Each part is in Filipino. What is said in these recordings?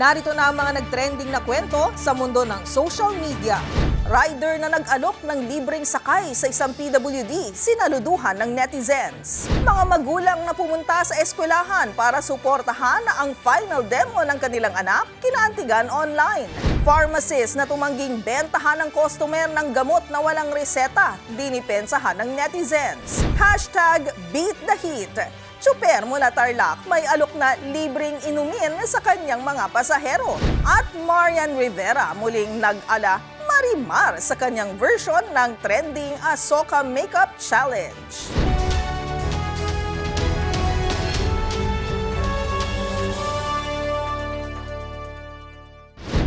Narito na ang mga nagtrending na kwento sa mundo ng social media. Rider na nag-alok ng libreng sakay sa isang PWD, sinaluduhan ng netizens. Mga magulang na pumunta sa eskwelahan para suportahan ang final demo ng kanilang anak, kinaantigan online. Pharmacist na tumangging bentahan ng customer ng gamot na walang reseta, dinipensahan ng netizens. Hashtag Beat the Heat. Tsuper mula Tarlac may alok na libreng inumin sa kanyang mga pasahero. At Marian Rivera muling nag-ala marimar sa kanyang version ng trending Asoka Makeup Challenge.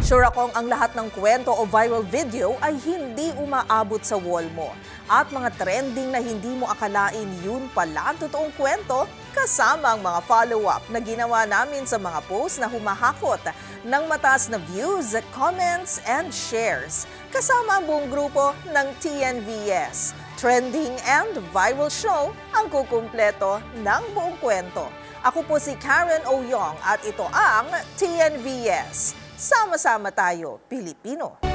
Sure akong ang lahat ng kwento o viral video ay hindi umaabot sa wall mo. At mga trending na hindi mo akalain yun pala ang totoong kwento kasama ang mga follow-up na ginawa namin sa mga post na humahakot ng mataas na views, comments, and shares. Kasama ang buong grupo ng TNVS. Trending and viral show ang kukumpleto ng buong kwento. Ako po si Karen Oyong at ito ang TNVS. Sama-sama tayo, Pilipino.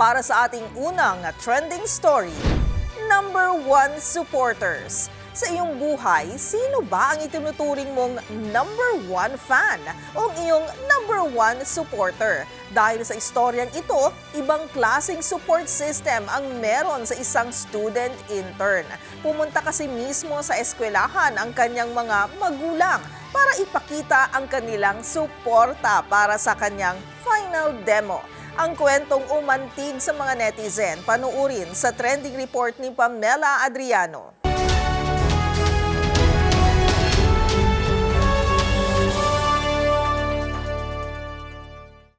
Para sa ating unang trending story, number one supporters. Sa iyong buhay, sino ba ang itinuturing mong number one fan o iyong number one supporter? Dahil sa istoryang ito, ibang klaseng support system ang meron sa isang student intern. Pumunta kasi mismo sa eskwelahan ang kanyang mga magulang para ipakita ang kanilang suporta para sa kanyang final demo. Ang kwentong umantig sa mga netizen, panuurin sa trending report ni Pamela Adriano.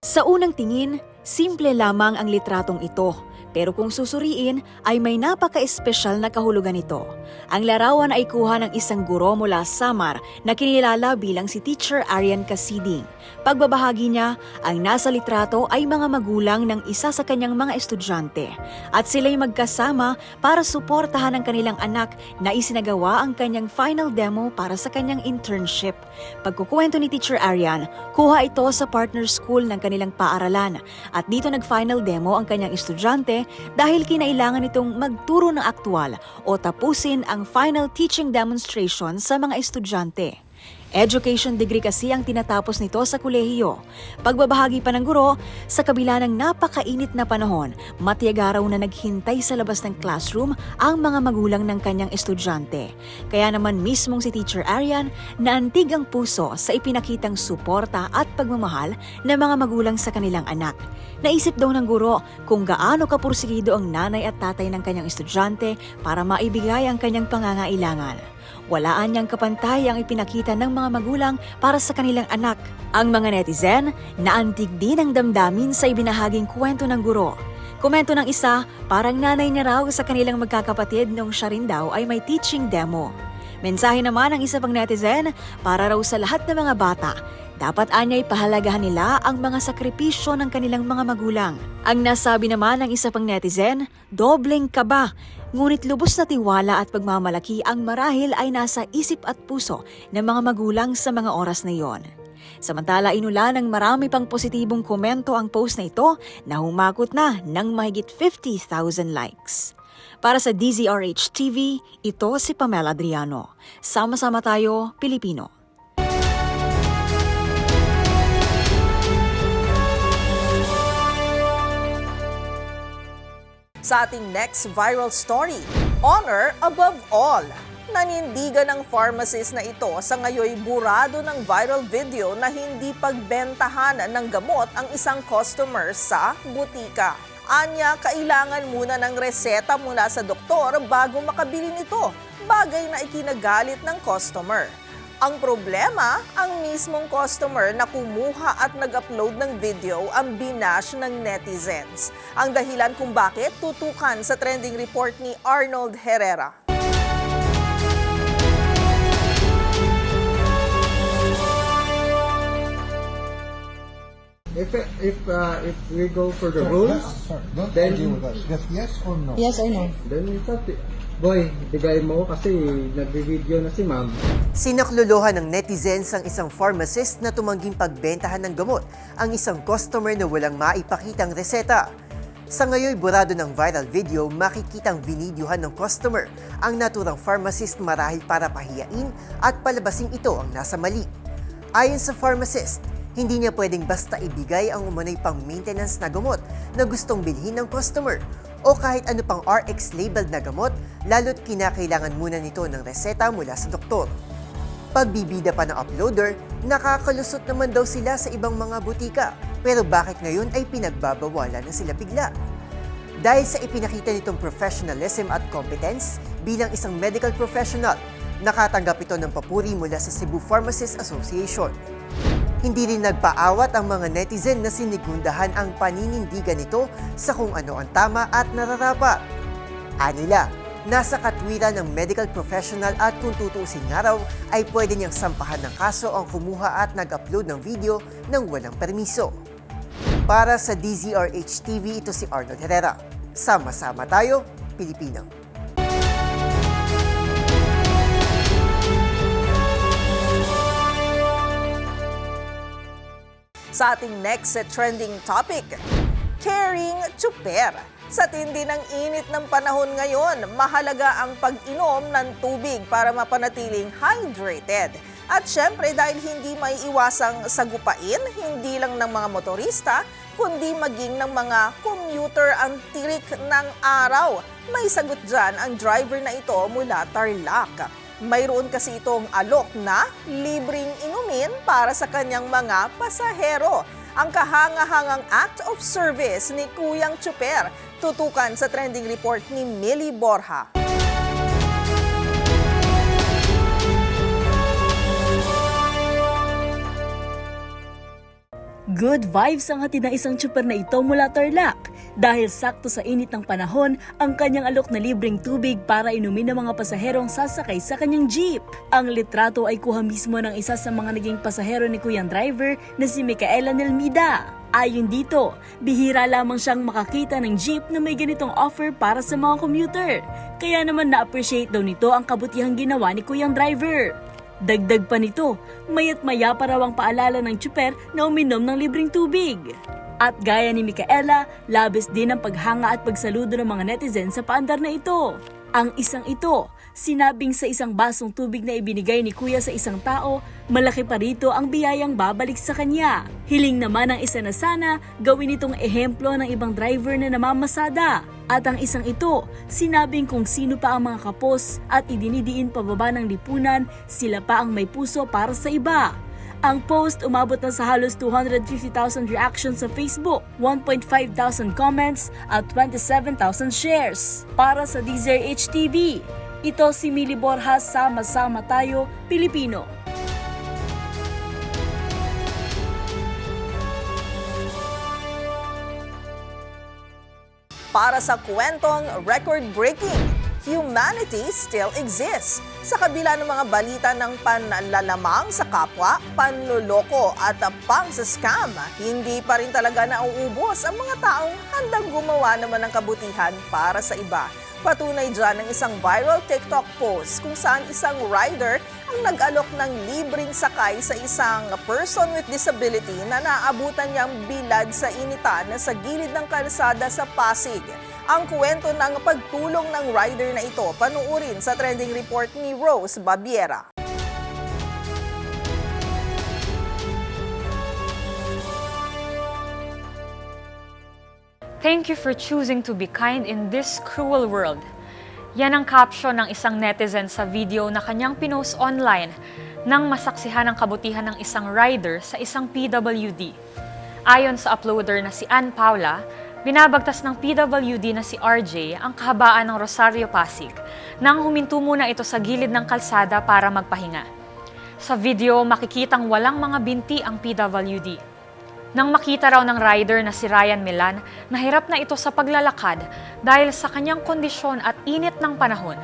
Sa unang tingin, simple lamang ang litratong ito. Pero kung susuriin, ay may napaka-espesyal na kahulugan ito. Ang larawan ay kuha ng isang guro mula Samar na kinilala bilang si Teacher Arian Casiding. Pagbabahagi niya, ang nasa litrato ay mga magulang ng isa sa kanyang mga estudyante. At sila'y magkasama para suportahan ang kanilang anak na isinagawa ang kanyang final demo para sa kanyang internship. Pagkukwento ni Teacher Arian, kuha ito sa partner school ng kanilang paaralan at dito nag-final demo ang kanyang estudyante dahil kinailangan itong magturo ng aktwal o tapusin ang final teaching demonstration sa mga estudyante. Education degree kasi ang tinatapos nito sa kolehiyo. Pagbabahagi pa ng guro, sa kabila ng napakainit na panahon, matyaga raw na naghintay sa labas ng classroom ang mga magulang ng kanyang estudyante. Kaya naman mismong si Teacher Arian naantig ang puso sa ipinakitang suporta at pagmamahal ng mga magulang sa kanilang anak. Naisip daw ng guro kung gaano kapursigido ang nanay at tatay ng kanyang estudyante para maibigay ang kanyang pangangailangan. Walaan niyang kapantay ang ipinakita ng mga magulang para sa kanilang anak. Ang mga netizen, naantig din ang damdamin sa ibinahaging kwento ng guro. Komento ng isa, parang nanay niya raw sa kanilang magkakapatid nung siya rin daw ay may teaching demo. Mensahe naman ng isa pang netizen, para raw sa lahat ng mga bata, dapat anya'y pahalagahan nila ang mga sakripisyo ng kanilang mga magulang. Ang nasabi naman ng isa pang netizen, dobleng kaba. Ngunit lubos na tiwala at pagmamalaki ang marahil ay nasa isip at puso ng mga magulang sa mga oras na iyon. Samantala inula ng marami pang positibong komento ang post na ito na humakot na ng mahigit 50,000 likes. Para sa DZRH TV, ito si Pamela Adriano. Sama-sama tayo, Pilipino. Sa ating next viral story, honor above all. Nanindigan ng pharmacist na ito sa ngayoy burado ng viral video na hindi pagbentahan ng gamot ang isang customer sa butika. Anya, kailangan muna ng reseta mula sa doktor bago makabili nito, bagay na ikinagalit ng customer. Ang problema, ang mismong customer na kumuha at nag-upload ng video ang binash ng netizens. Ang dahilan kung bakit tutukan sa trending report ni Arnold Herrera. If if uh, if we go for the Sir, rules, sir, don't then- argue with us. Just yes or no? Yes or no? then we thought it- Boy, bigay mo kasi nagbi-video na si ma'am. Sinakluluhan ng netizens ang isang pharmacist na tumangging pagbentahan ng gamot ang isang customer na walang maipakitang reseta. Sa ngayon, burado ng viral video, makikitang vinidyohan ng customer ang naturang pharmacist marahil para pahiyain at palabasing ito ang nasa mali. Ayon sa pharmacist, hindi niya pwedeng basta ibigay ang umano'y pang-maintenance na gamot na gustong bilhin ng customer o kahit ano pang RX-labeled na gamot, lalo't kinakailangan muna nito ng reseta mula sa doktor. Pagbibida pa ng uploader, nakakalusot naman daw sila sa ibang mga butika. Pero bakit ngayon ay pinagbabawalan na sila bigla? Dahil sa ipinakita nitong professionalism at competence bilang isang medical professional, nakatanggap ito ng papuri mula sa Cebu Pharmacists Association. Hindi rin nagpaawat ang mga netizen na sinigundahan ang paninindigan nito sa kung ano ang tama at nararapat. Anila, nasa katwiran ng medical professional at kung tutuusin nga raw ay pwede niyang sampahan ng kaso ang kumuha at nag-upload ng video ng walang permiso. Para sa DZRH TV, ito si Arnold Herrera. Sama-sama tayo, Pilipino. Sa ating next trending topic, caring to pair. Sa tindi ng init ng panahon ngayon, mahalaga ang pag-inom ng tubig para mapanatiling hydrated. At syempre dahil hindi may iwasang sagupain, hindi lang ng mga motorista, kundi maging ng mga commuter ang tirik ng araw. May sagot dyan ang driver na ito mula Tarlac. Mayroon kasi itong alok na libreng inumin para sa kanyang mga pasahero. Ang kahangahangang act of service ni Kuyang Chuper, tutukan sa trending report ni Millie Borja. Good vibes ang hatid ng isang tsuper na ito mula Tarlac dahil sakto sa init ng panahon ang kanyang alok na libreng tubig para inumin ng mga pasaherong sasakay sa kanyang jeep. Ang litrato ay kuha mismo ng isa sa mga naging pasahero ni Kuyang Driver na si Micaela Nelmida. Ayon dito, bihira lamang siyang makakita ng jeep na may ganitong offer para sa mga commuter. Kaya naman na-appreciate daw nito ang kabutihang ginawa ni Kuyang Driver. Dagdag pa nito, mayat maya pa raw ang paalala ng tsuper na uminom ng libreng tubig. At gaya ni Micaela, labis din ang paghanga at pagsaludo ng mga netizen sa paandar na ito. Ang isang ito, sinabing sa isang basong tubig na ibinigay ni kuya sa isang tao, malaki pa rito ang biyayang babalik sa kanya. Hiling naman ng isa na sana, gawin itong ehemplo ng ibang driver na namamasada. At ang isang ito, sinabing kung sino pa ang mga kapos at idinidiin pababa ng lipunan, sila pa ang may puso para sa iba. Ang post umabot na sa halos 250,000 reactions sa Facebook, 1.5 thousand comments at 27,000 shares. Para sa DZRH TV, ito si Mili Borjas, Sama-sama Tayo, Pilipino. Para sa kwentong record-breaking, humanity still exists. Sa kabila ng mga balita ng panlalamang sa kapwa, panluloko at pang sa scam, hindi pa rin talaga nauubos ang mga taong handang gumawa naman ng kabutihan para sa iba. Patunay dyan ng isang viral TikTok post kung saan isang rider ang nag-alok ng libreng sakay sa isang person with disability na naabutan niyang bilad sa initan na sa gilid ng kalsada sa Pasig. Ang kwento ng pagtulong ng rider na ito panuurin sa trending report ni Rose Babiera. Thank you for choosing to be kind in this cruel world. Yan ang caption ng isang netizen sa video na kanyang pinost online nang masaksihan ang kabutihan ng isang rider sa isang PWD. Ayon sa uploader na si Ann Paula, binabagtas ng PWD na si RJ ang kahabaan ng Rosario Pasig nang huminto muna ito sa gilid ng kalsada para magpahinga. Sa video, makikitang walang mga binti ang PWD. Nang makita raw ng rider na si Ryan Milan, nahirap na ito sa paglalakad dahil sa kanyang kondisyon at init ng panahon.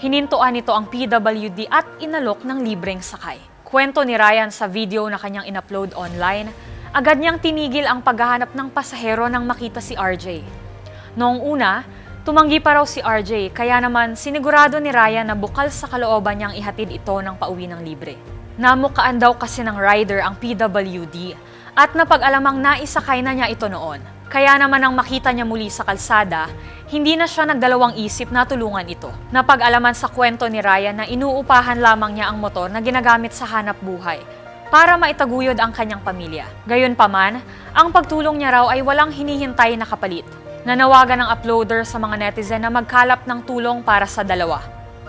Hinintuan nito ang PWD at inalok ng libreng sakay. Kwento ni Ryan sa video na kanyang inupload online, agad niyang tinigil ang paghahanap ng pasahero nang makita si RJ. Noong una, Tumanggi pa raw si RJ, kaya naman sinigurado ni Ryan na bukal sa kalooban niyang ihatid ito ng pauwi ng libre. Namukaan daw kasi ng rider ang PWD at napag-alamang naisakay na niya ito noon. Kaya naman nang makita niya muli sa kalsada, hindi na siya nagdalawang isip na tulungan ito. Napag-alaman sa kwento ni Ryan na inuupahan lamang niya ang motor na ginagamit sa hanap buhay para maitaguyod ang kanyang pamilya. Gayunpaman, ang pagtulong niya raw ay walang hinihintay na kapalit. Nanawagan ng uploader sa mga netizen na magkalap ng tulong para sa dalawa.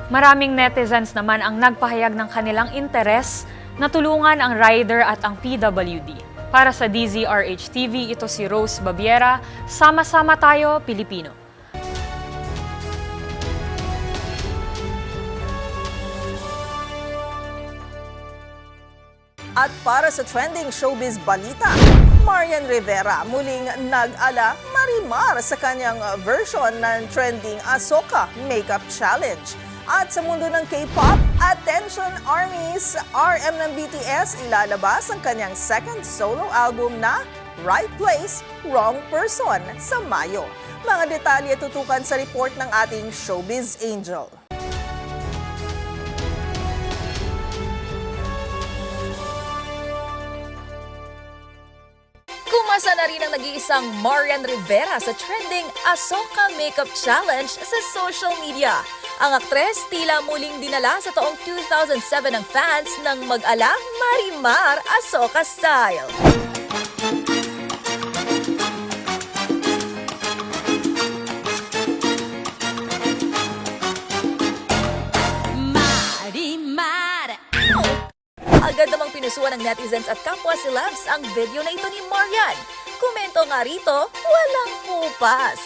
Maraming netizens naman ang nagpahayag ng kanilang interes na tulungan ang rider at ang PWD. Para sa DZRH TV, ito si Rose Babiera. Sama-sama tayo, Pilipino. At para sa trending showbiz balita, Marian Rivera muling nag-ala marimar sa kanyang version ng trending Asoka Makeup Challenge. At sa mundo ng K-pop, Attention Armies, RM ng BTS ilalabas ang kanyang second solo album na Right Place, Wrong Person sa Mayo. Mga detalye tutukan sa report ng ating showbiz angel. Na rin ang nag-iisang Marian Rivera sa trending Asoka Makeup Challenge sa social media. Ang aktres tila muling dinala sa taong 2007 ng fans ng mag-ala Marimar Asoka style. Agad namang pinusuan ng netizens at kapwa celebs ang video na ito ni Marian. Komento nga rito, walang kupas.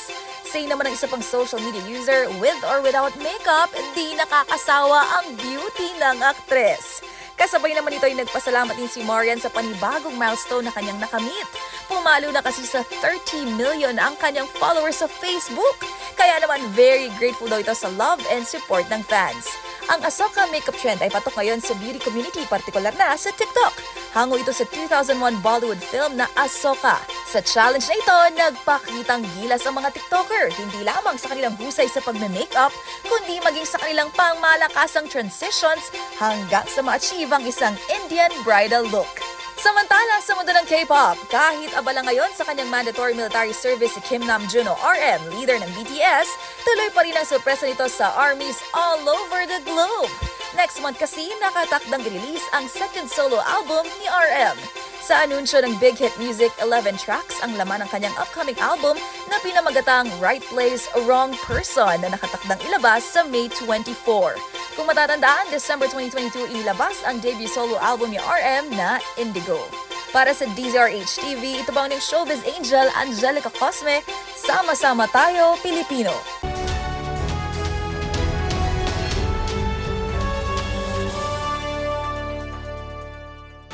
Say naman ng isa pang social media user, with or without makeup, di nakakasawa ang beauty ng aktres. Kasabay naman ito ay nagpasalamat din si Marian sa panibagong milestone na kanyang nakamit. Pumalo na kasi sa 30 million ang kanyang followers sa Facebook. Kaya naman very grateful daw ito sa love and support ng fans. Ang Asoka makeup trend ay patok ngayon sa beauty community, partikular na sa TikTok. Hango ito sa 2001 Bollywood film na Asoka. Sa challenge na ito, nagpakitang gilas ang mga TikToker, hindi lamang sa kanilang husay sa pagme-makeup, kundi maging sa kanilang pangmalakasang transitions hanggang sa ma-achieve ang isang Indian bridal look. Samantala, sa mundo ng K-pop, kahit abala ngayon sa kanyang mandatory military service si Kim Namjoon o RM, leader ng BTS, tuloy pa rin ang sorpresa nito sa armies all over the globe. Next month kasi, nakatakdang release ang second solo album ni RM. Sa anunsyo ng Big Hit Music, 11 tracks ang laman ng kanyang upcoming album na pinamagatang Right Place, Wrong Person na nakatakdang ilabas sa May 24. Kung matatandaan, December 2022 ilabas ang debut solo album ni RM na Indigo. Para sa DZRH TV, ito ba ang showbiz angel Angelica Cosme? Sama-sama tayo, Pilipino!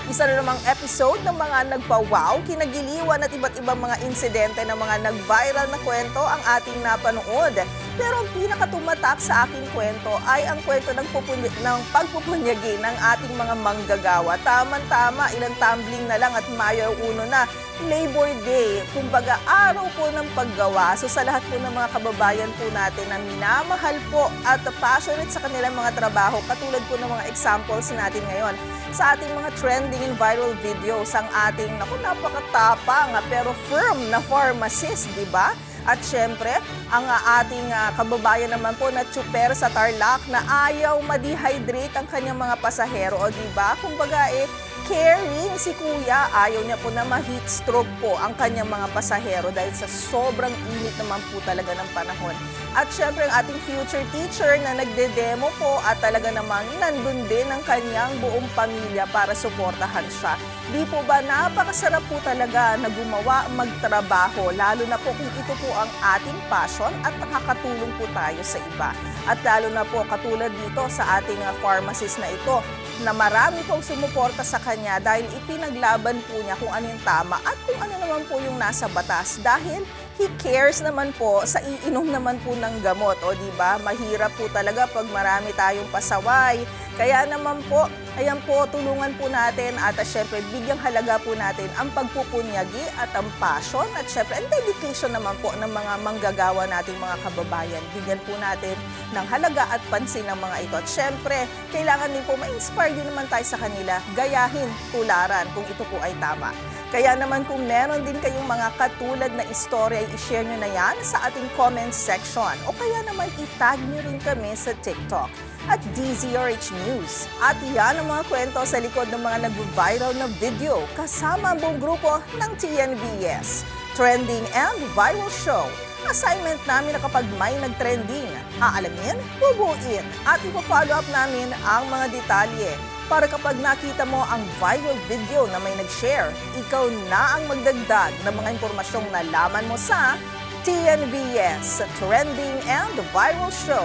Isa na namang episode ng mga nagpa-wow, kinagiliwan at iba't ibang mga insidente ng mga nag-viral na kwento ang ating napanood. Pero ang pinakatumatak sa aking kwento ay ang kwento ng, pupuny- ng pagpupunyagi ng ating mga manggagawa. Tama-tama, ilang tumbling na lang at Mayo uno na. Labor Day, kumbaga araw po ng paggawa. So sa lahat po ng mga kababayan po natin na minamahal po at passionate sa kanilang mga trabaho, katulad po ng mga examples natin ngayon sa ating mga trending and viral videos, ang ating, naku, napakatapang pero firm na pharmacist, di ba? At syempre, ang ating ah, kababayan naman po na tsuper sa Tarlac na ayaw ma-dehydrate ang kanyang mga pasahero, o di ba? Kumbaga eh, caring si kuya. Ayaw niya po na ma-heat stroke po ang kanyang mga pasahero dahil sa sobrang init naman po talaga ng panahon. At syempre ang ating future teacher na nagde-demo po at talaga namang nandun din ang kanyang buong pamilya para suportahan siya. Di po ba napakasarap po talaga na gumawa, magtrabaho, lalo na po kung ito po ang ating passion at nakakatulong po tayo sa iba. At lalo na po katulad dito sa ating uh, pharmacist na ito, na marami pong sumuporta sa kanya dahil ipinaglaban po niya kung ano yung tama at kung ano naman po yung nasa batas dahil he cares naman po sa iinom naman po ng gamot. O di ba? Mahirap po talaga pag marami tayong pasaway. Kaya naman po, ayan po, tulungan po natin at uh, syempre bigyang halaga po natin ang pagpupunyagi at ang passion at syempre ang dedication naman po ng mga manggagawa nating mga kababayan. Bigyan po natin ng halaga at pansin ng mga ito. At syempre, kailangan din po ma-inspire din naman tayo sa kanila, gayahin, tularan kung ito po ay tama. Kaya naman kung meron din kayong mga katulad na istorya, i-share nyo na yan sa ating comment section. O kaya naman itag nyo rin kami sa TikTok at DZRH News. At yan ang mga kwento sa likod ng mga nag-viral na video kasama ang buong grupo ng TNVS. Trending and Viral Show. Assignment namin na kapag may nag-trending, aalamin, bubuin at ipo-follow up namin ang mga detalye para kapag nakita mo ang viral video na may nag-share, ikaw na ang magdagdag ng mga impormasyong nalaman mo sa TNVS, Trending and Viral Show.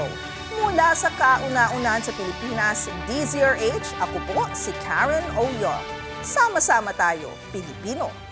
Mula sa kauna-unahan sa Pilipinas, DZRH, ako po si Karen Oyong. Sama-sama tayo, Pilipino